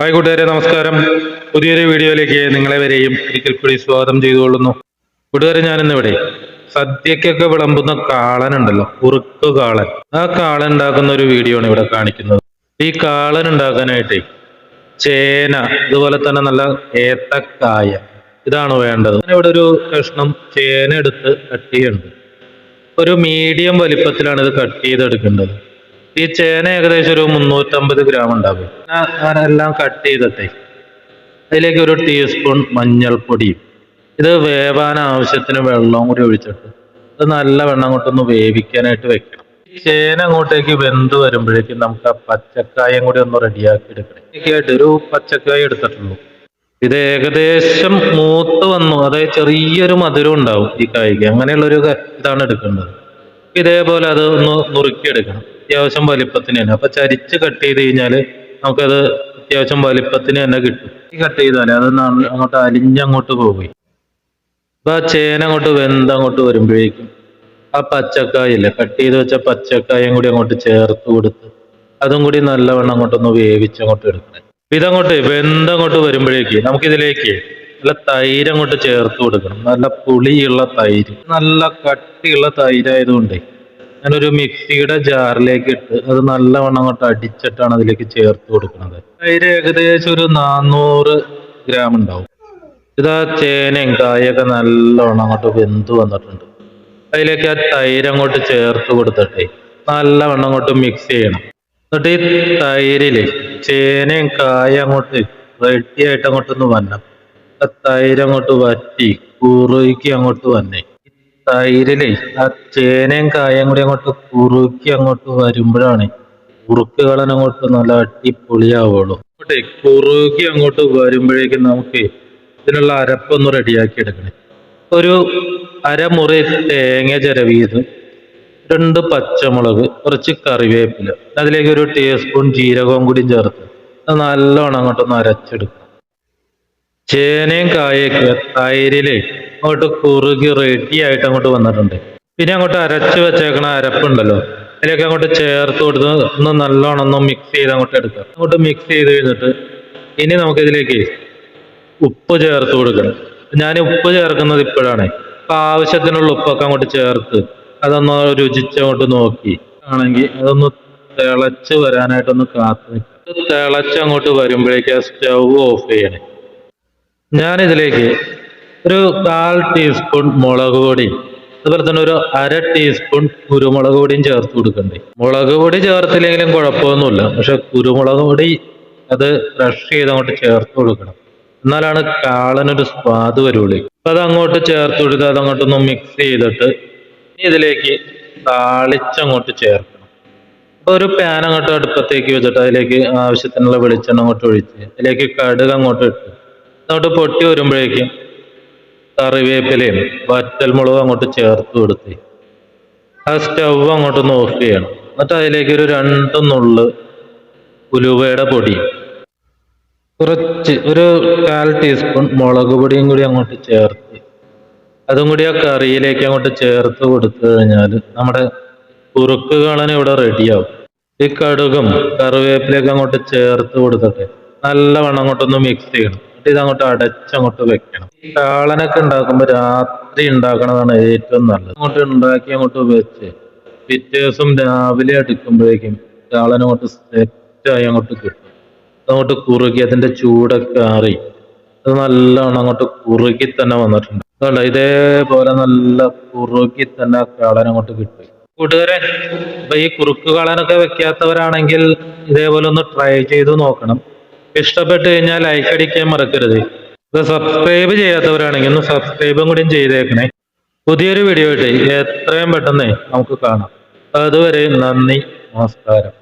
Hi കൂട്ടുകാരെ നമസ്കാരം. പുതിയൊരു വീഡിയോയിലേക്ക് നിങ്ങളെ വരെയും ഒരിക്കൽ കൂടി സ്വാഗതം ചെയ്തുകൊള്ളുന്നു. കൂട്ടുകാരെ ഞാനിന്നിവിടെ സദ്യക്കൊക്കെ വിളമ്പുന്ന കാളൻ ഉണ്ടല്ലോ ഉറുക്കു കാളൻ. ആ കാളൻ ഉണ്ടാക്കുന്ന ഒരു വീഡിയോ ആണ് ഇവിടെ കാണിക്കുന്നത്. ഈ കാളൻ ഉണ്ടാക്കാനായിട്ട് ചേന ഇതുപോലെ തന്നെ നല്ല ഏത്തക്കായ ഇതാണ് വേണ്ടത്. ഇവിടെ ഒരു കഷ്ണം ചേന എടുത്ത് കട്ട് ചെയ്യുന്നുണ്ട്. ഒരു മീഡിയം വലിപ്പത്തിലാണ് ഇത് കട്ട് ചെയ്തെടുക്കേണ്ടത്. ഈ ചേന ഏകദേശം ഒരു മുന്നൂറ്റമ്പത് ഗ്രാം ഉണ്ടാകും. ഞാൻ കട്ട് ചെയ്തിട്ട്. അതിലേക്ക് ഒരു ടീസ്പൂൺ മഞ്ഞൾപ്പൊടിയും ഇത് വേവാൻ ആവശ്യത്തിന് വെള്ളവും കൂടി ഒഴിച്ചിട്ട്. ഇത് നല്ല വെള്ളം കൊണ്ടൊന്ന് വേവിക്കാനായിട്ട് വെക്കണം. ചേന അങ്ങോട്ടേക്ക് വെന്ത് വരുമ്പോഴേക്കും നമുക്ക് ആ പച്ചക്കായും കൂടി ഒന്ന് റെഡിയാക്കി എടുക്കണം. ഇതൊക്കെയായിട്ട് ഒരു പച്ചക്കായ എടുത്തിട്ടുള്ളൂ. ഇത് ഏകദേശം മൂത്ത് വന്നു. അതായത് ചെറിയൊരു മധുരം ഉണ്ടാവും ഈ കായ്ക്ക് അങ്ങനെയുള്ളൊരു ഇതാണ് എടുക്കേണ്ടത്. ഇതേപോലെ അത് ഒന്ന് നുറുക്കിയെടുക്കണം. അത്യാവശ്യം വലിപ്പത്തിന് തന്നെ അപ്പൊ ചരിച്ച് കട്ട് ചെയ്ത് കഴിഞ്ഞാൽ നമുക്കത് അത്യാവശ്യം വലിപ്പത്തിന് തന്നെ കിട്ടും. ഈ കട്ട് ചെയ്താലേ അത് അങ്ങോട്ട് അലിഞ്ഞങ്ങോട്ട് പോകും. അപ്പൊ ആ ചേന അങ്ങോട്ട് വെന്ത് അങ്ങോട്ട് വരുമ്പോഴേക്കും ആ പച്ചക്കായില്ലേ കട്ട് ചെയ്ത് വെച്ച പച്ചക്കായും കൂടി അങ്ങോട്ട് ചേർത്ത് കൊടുത്ത് അതും കൂടി നല്ലവണ്ണം അങ്ങോട്ടൊന്ന് വേവിച്ച് അങ്ങോട്ട് എടുക്കണം. ഇതങ്ങോട്ട് വെന്തങ്ങോട്ട് വരുമ്പോഴേക്ക് നമുക്കിതിലേക്ക് നല്ല തൈര് അങ്ങോട്ട് ചേർത്ത് കൊടുക്കണം. നല്ല പുളിയുള്ള തൈര്. നല്ല കട്ടിയുള്ള തൈരായതുകൊണ്ടേ ഞാനൊരു മിക്സിയുടെ ജാറിലേക്ക് ഇട്ട് അത് നല്ലവണ്ണം അങ്ങോട്ട് അടിച്ചിട്ടാണ് അതിലേക്ക് ചേർത്ത് കൊടുക്കുന്നത്. തൈര് ഏകദേശം ഒരു നാനൂറ് ഗ്രാം ഉണ്ടാവും. ഇതാ ചേനയും കായൊക്കെ നല്ലവണ്ണം അങ്ങോട്ട് വെന്ത് വന്നിട്ടുണ്ട്. അതിലേക്ക് ആ തൈര് അങ്ങോട്ട് ചേർത്ത് കൊടുത്തിട്ടേ നല്ലവണ്ണം അങ്ങോട്ട് മിക്സ് ചെയ്യണം. എന്നിട്ട് ഈ തൈരിൽ ചേനയും കായ അങ്ങോട്ട് റെഡി ആയിട്ട് അങ്ങോട്ടൊന്ന് വരണം. ആ തൈര് അങ്ങോട്ട് വറ്റി കുറുക്കി അങ്ങോട്ട് വന്നേ. തൈരിലെ ആ ചേനയും കായും കൂടി അങ്ങോട്ട് കുറുക്കി അങ്ങോട്ട് വരുമ്പോഴാണ് കുറുക്ക് കളൻ അങ്ങോട്ട് നല്ല അടിപൊളിയാവുള്ളൂ. അങ്ങോട്ടേ കുറുക്കി അങ്ങോട്ട് വരുമ്പോഴേക്കും നമുക്ക് ഇതിനുള്ള അരപ്പൊന്ന് റെഡിയാക്കി എടുക്കണേ. ഒരു അരമുറി തേങ്ങ ചിരവിയത് രണ്ട് പച്ചമുളക് കുറച്ച് കറിവേപ്പില അതിലേക്ക് ഒരു ടീസ്പൂൺ ജീരകവും കൂടി ചേർത്ത് നല്ലോണം അങ്ങോട്ടൊന്ന് അരച്ചെടുക്കണം ചേനയും കായൊക്കെ തൈരിൽ അങ്ങോട്ട് കുറുകി റെഡിയായിട്ട് അങ്ങോട്ട് വന്നിട്ടുണ്ട്. പിന്നെ അങ്ങോട്ട് അരച്ച് വെച്ചേക്കണ അരപ്പുണ്ടല്ലോ. അതിലേക്ക് അങ്ങോട്ട് ചേർത്ത് കൊടുത്ത് ഒന്ന് നല്ലോണം ഒന്ന് മിക്സ് ചെയ്ത് അങ്ങോട്ട് എടുക്കുക. അങ്ങോട്ട് മിക്സ് ചെയ്ത് കഴിഞ്ഞിട്ട് ഇനി നമുക്ക് ഇതിലേക്ക് ഉപ്പ് ചേർത്ത് കൊടുക്കണം. ഞാൻ ഉപ്പ് ചേർക്കുന്നത് ഇപ്പോഴാണ്. അപ്പൊ ആവശ്യത്തിനുള്ള ഉപ്പൊക്കെ അങ്ങോട്ട് ചേർത്ത് അതൊന്ന് രുചിച്ച് അങ്ങോട്ട് നോക്കി. ആണെങ്കിൽ അതൊന്ന് തിളച്ച് വരാനായിട്ടൊന്ന് കാത്തു തിളച്ച് അങ്ങോട്ട് വരുമ്പോഴേക്ക് ആ സ്റ്റൗ ഓഫ് ചെയ്യണേ. ഞാൻ ഇതിലേക്ക് ഒരു കാൽ ടീസ്പൂൺ മുളക് പൊടി അതുപോലെ തന്നെ ഒരു അര ടീസ്പൂൺ കുരുമുളക് പൊടിയും ചേർത്ത് കൊടുക്കണ്ടേ. മുളക് പൊടി ചേർത്തില്ലെങ്കിലും കുഴപ്പമൊന്നുമില്ല പക്ഷെ കുരുമുളക് പൊടി അത് ക്രഷ് ചെയ്ത് അങ്ങോട്ട് ചേർത്ത് കൊടുക്കണം. എന്നാലാണ് കാളനൊരു സ്വാദ് വരുള്ളൂ. അപ്പൊ അത് അങ്ങോട്ട് ചേർത്ത് കൊടുക്കുക അത് അങ്ങോട്ടൊന്ന് മിക്സ് ചെയ്തിട്ട് ഇതിലേക്ക് താളിച്ചങ്ങോട്ട് ചേർക്കണം. അപ്പൊ ഒരു പാൻ അങ്ങോട്ട് അടുപ്പത്തേക്ക് വെച്ചിട്ട് അതിലേക്ക് ആവശ്യത്തിനുള്ള വെളിച്ചെണ്ണ അങ്ങോട്ട് ഒഴിച്ച് അതിലേക്ക് കടുക് അങ്ങോട്ട് ഇട്ട് അങ്ങോട്ട് പൊട്ടി വരുമ്പോഴേക്കും കറിവേപ്പിലയും വറ്റൽമുളകും അങ്ങോട്ട് ചേർത്ത് കൊടുത്ത് ആ സ്റ്റവ് അങ്ങോട്ടൊന്ന് ഓഫ് ചെയ്യണം. എന്നിട്ട് അതിലേക്ക് ഒരു രണ്ട് നുള്ള് ഉലുവയുടെ പൊടി. കുറച്ച് ഒരു കാൽ ടീസ്പൂൺ മുളക് പൊടിയും കൂടി അങ്ങോട്ട് ചേർത്ത്. അതും കൂടി ആ കറിയിലേക്ക് അങ്ങോട്ട് ചേർത്ത് കൊടുത്തു കഴിഞ്ഞാൽ നമ്മുടെ കുറുക്ക് കാണാൻ ഇവിടെ റെഡിയാവും. ഈ കടുകും കറിവേപ്പിലൊക്കെ അങ്ങോട്ട് ചേർത്ത് കൊടുത്തിട്ട് നല്ലവണ്ണം അങ്ങോട്ടൊന്ന് മിക്സ് ചെയ്യണം. ഇത് അങ്ങോട്ട് അടച്ചങ്ങോട്ട് വെക്കണം. കാളനൊക്കെ ഉണ്ടാക്കുമ്പോൾ രാത്രി ഉണ്ടാക്കണതാണ് ഏറ്റവും നല്ലത്. അങ്ങോട്ട് ഉണ്ടാക്കി അങ്ങോട്ട് വെച്ച് പിറ്റേ ദിവസം രാവിലെ അടിക്കുമ്പോഴേക്കും കാളനങ്ങോട്ട് സെറ്റായി അങ്ങോട്ട് കിട്ടും. അങ്ങോട്ട് കുറുകി അതിന്റെ ചൂടൊക്കെ ആറി അത് നല്ലവണ്ണം അങ്ങോട്ട് കുറുകി തന്നെ വന്നിട്ടുണ്ട്. അതുകൊണ്ട് ഇതേപോലെ നല്ല കുറുകി തന്നെ കാളനങ്ങോട്ട് കിട്ടും. കൂട്ടുകാരെ അപ്പൊ ഈ കുറുക്ക് കാളനൊക്കെ വെക്കാത്തവരാണെങ്കിൽ ഇതേപോലെ ഒന്ന് ട്രൈ ചെയ്ത് നോക്കണം. ഇഷ്ടപ്പെട്ട് കഴിഞ്ഞാൽ ലൈക്ക് അടിക്കാൻ മറക്കരുത്. ഇത് സബ്സ്ക്രൈബ് ചെയ്യാത്തവരാണെങ്കിൽ ഒന്ന് സബ്സ്ക്രൈബും കൂടി ചെയ്തേക്കണേ. പുതിയൊരു വീഡിയോ ആയിട്ട് എത്രയും പെട്ടെന്ന് നമുക്ക് കാണാം. അതുവരെ നന്ദി നമസ്കാരം.